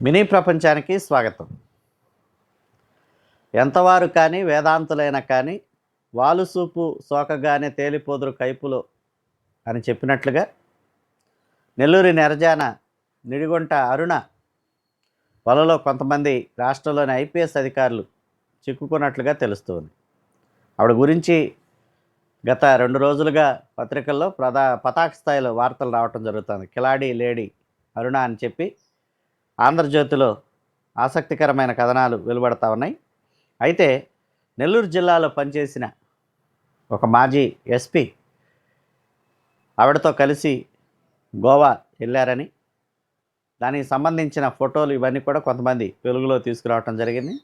Mini ప్రపంచానికి స్వాగతం. ఎంతవారు కానీ వేదాంతులైన కానీ వాలుసూపు సోకగానే తేలిపోదురు కైపులో అని చెప్పినట్లుగా నెల్లూరి నెరజాన నిడిగొంట అరుణ వలలో కొంతమంది రాష్ట్రంలోని ఐపీఎస్ అధికారులు చిక్కుకున్నట్లుగా తెలుస్తుంది. ఆవిడ గురించి గత రెండు రోజులుగా పత్రికల్లో ప్రధా పతాక స్థాయిలో వార్తలు రావటం జరుగుతుంది. కిలాడీ లేడీ అరుణ అని చెప్పి ఆంధ్రజ్యోతిలో ఆసక్తికరమైన కథనాలు వెలువడతా ఉన్నాయి. అయితే నెల్లూరు జిల్లాలో పనిచేసిన ఒక మాజీ ఎస్పీ ఆవిడతో కలిసి గోవా వెళ్ళారని దానికి సంబంధించిన ఫోటోలు ఇవన్నీ కూడా కొంతమంది వెలుగులో తీసుకురావటం జరిగింది.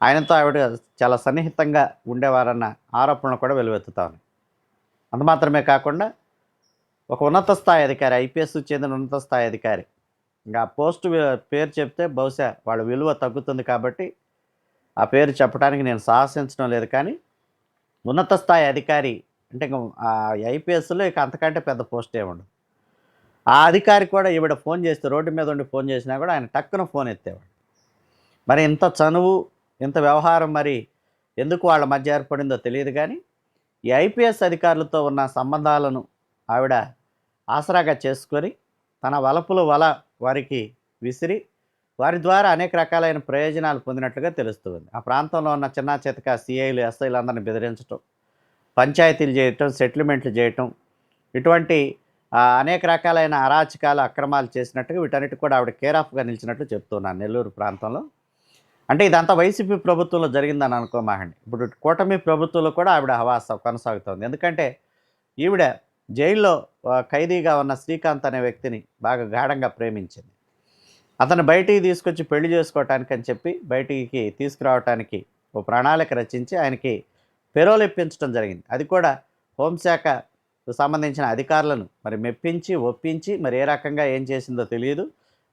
ఆయనతో ఆవిడ చాలా సన్నిహితంగా ఉండేవారన్న ఆరోపణలు కూడా వెలువెత్తుతా ఉన్నాయి. అంత మాత్రమే కాకుండా ఒక ఉన్నత స్థాయి అధికారి ఐపీఎస్ చెందిన ఉన్నత స్థాయి అధికారి ఇంకా ఆ పేరు చెప్తే బహుశా వాళ్ళ విలువ తగ్గుతుంది కాబట్టి ఆ పేరు చెప్పడానికి నేను సాహసించడం లేదు కానీ ఉన్నత స్థాయి అధికారి అంటే ఇంక ఆ ఐపీఎస్లో ఇక అంతకంటే పెద్ద పోస్ట్ ఏముండదు ఆ అధికారి కూడా ఈవిడ ఫోన్ చేస్తే రోడ్డు మీద ఉండి ఫోన్ చేసినా కూడా ఆయన టక్కున ఫోన్ ఎత్తేవాడు. మరి ఇంత చనువు ఇంత వ్యవహారం మరి ఎందుకు వాళ్ళ మధ్య ఏర్పడిందో తెలియదు కానీ ఈ ఐపీఎస్ అధికారులతో ఉన్న సంబంధాలను ఆవిడ ఆసరాగా చేసుకొని తన వలపులు వల వారికి విసిరి వారి ద్వారా అనేక రకాలైన ప్రయోజనాలు పొందినట్లుగా తెలుస్తుంది. ఆ ప్రాంతంలో ఉన్న చిన్న చితక సిఐలు ఎస్ఐలు అందరిని బెదిరించడం పంచాయతీలు చేయటం సెటిల్మెంట్లు చేయటం ఇటువంటి అనేక రకాలైన అరాచకాలు అక్రమాలు చేసినట్టుగా వీటన్నిటి కూడా ఆవిడ కేర్ ఆఫ్గా నిలిచినట్లు చెప్తున్నాను నెల్లూరు ప్రాంతంలో. అంటే ఇదంతా వైసీపీ ప్రభుత్వంలో జరిగిందని అనుకోమాకండి. ఇప్పుడు కూటమి ప్రభుత్వంలో కూడా ఆవిడ హవాస కొనసాగుతోంది. ఎందుకంటే ఈవిడ జైల్లో ఖైదీగా ఉన్న శ్రీకాంత్ అనే వ్యక్తిని బాగా గాఢంగా ప్రేమించింది. అతను బయటికి తీసుకొచ్చి పెళ్ళి చేసుకోవటానికి అని చెప్పి బయటికి తీసుకురావటానికి ఓ ప్రణాళిక రచించి ఆయనకి పెరోలు ఇప్పించడం జరిగింది. అది కూడా హోంశాఖ సంబంధించిన అధికారులను మరి మెప్పించి ఒప్పించి మరి ఏ రకంగా ఏం చేసిందో తెలియదు.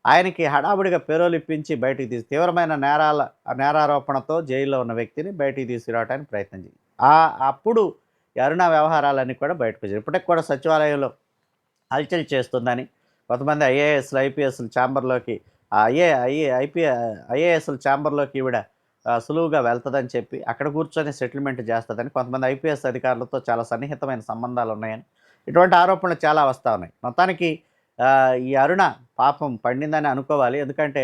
ఆయనకి హడావుడిగా పెరోలు ఇప్పించి బయటికి తీసి తీవ్రమైన నేరాల నేరారోపణతో జైల్లో ఉన్న వ్యక్తిని బయటికి తీసుకురావడానికి ప్రయత్నం చేయి ఆ అప్పుడు కరుణ అరుణ వ్యవహారాలన్నీ కూడా బయటకు వచ్చాయి. ఇప్పటికి కూడా సచివాలయంలో హల్చల్ చేస్తుందని కొంతమంది ఐఏఎస్లు ఐపీఎస్లు ఛాంబర్లోకి I A I A I P ఐఏఎస్ల ఛాంబర్లోకి ఈవిడ సులువుగా వెళ్తుందని చెప్పి అక్కడ కూర్చొని సెటిల్మెంట్ చేస్తుందని కొంతమంది ఐపీఎస్ అధికారులతో చాలా సన్నిహితమైన సంబంధాలు ఉన్నాయని ఇటువంటి ఆరోపణలు చాలా వస్తూ ఉన్నాయి. మొత్తానికి ఈ అరుణ పాపం పండిందని అనుకోవాలి. ఎందుకంటే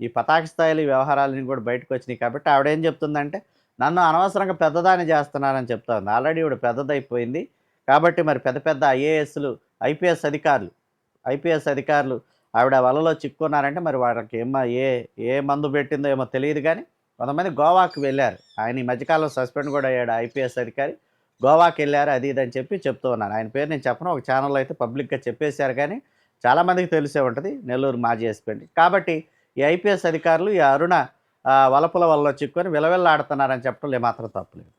ఈ పతాక స్థాయిలో వ్యవహారాలని కూడా బయటకు వచ్చినాయి కాబట్టి ఆవిడ ఏం చెప్తుందంటే నన్ను అనవసరంగా పెద్దదాన్ని చేస్తున్నారని చెప్తా ఉంది ఆల్రెడీ ఇవిడ పెద్దదైపోయింది. కాబట్టి మరి పెద్ద పెద్ద ఐఏఎస్లు ఐపీఎస్ అధికారులు ఐపీఎస్ అధికారులు ఆవిడ వలలో చిక్కున్నారంటే మరి వాళ్ళకి ఏమో ఏ ఏ మందు పెట్టిందో ఏమో తెలియదు కానీ కొంతమంది గోవాకి వెళ్ళారు. ఆయన ఈ మధ్యకాలం సస్పెండ్ కూడా అయ్యాడు ఐపీఎస్ అధికారి. గోవాకి వెళ్ళారు అది ఇది అని చెప్పి చెప్తూ ఉన్నాను ఆయన పేరు నేను చెప్పను ఒక ఛానల్లో అయితే పబ్లిక్గా చెప్పేశారు కానీ చాలామందికి తెలిసే ఉంటుంది. నెల్లూరు మాజీ ఎస్పీ అండి. కాబట్టి ఈ ఐపీఎస్ అధికారులు ఈ అరుణ వలపుల వల్ల చిక్కుని విలవిల్లాడుతున్నారని చెప్పడంలో ఏమాత్రం తప్పులేదు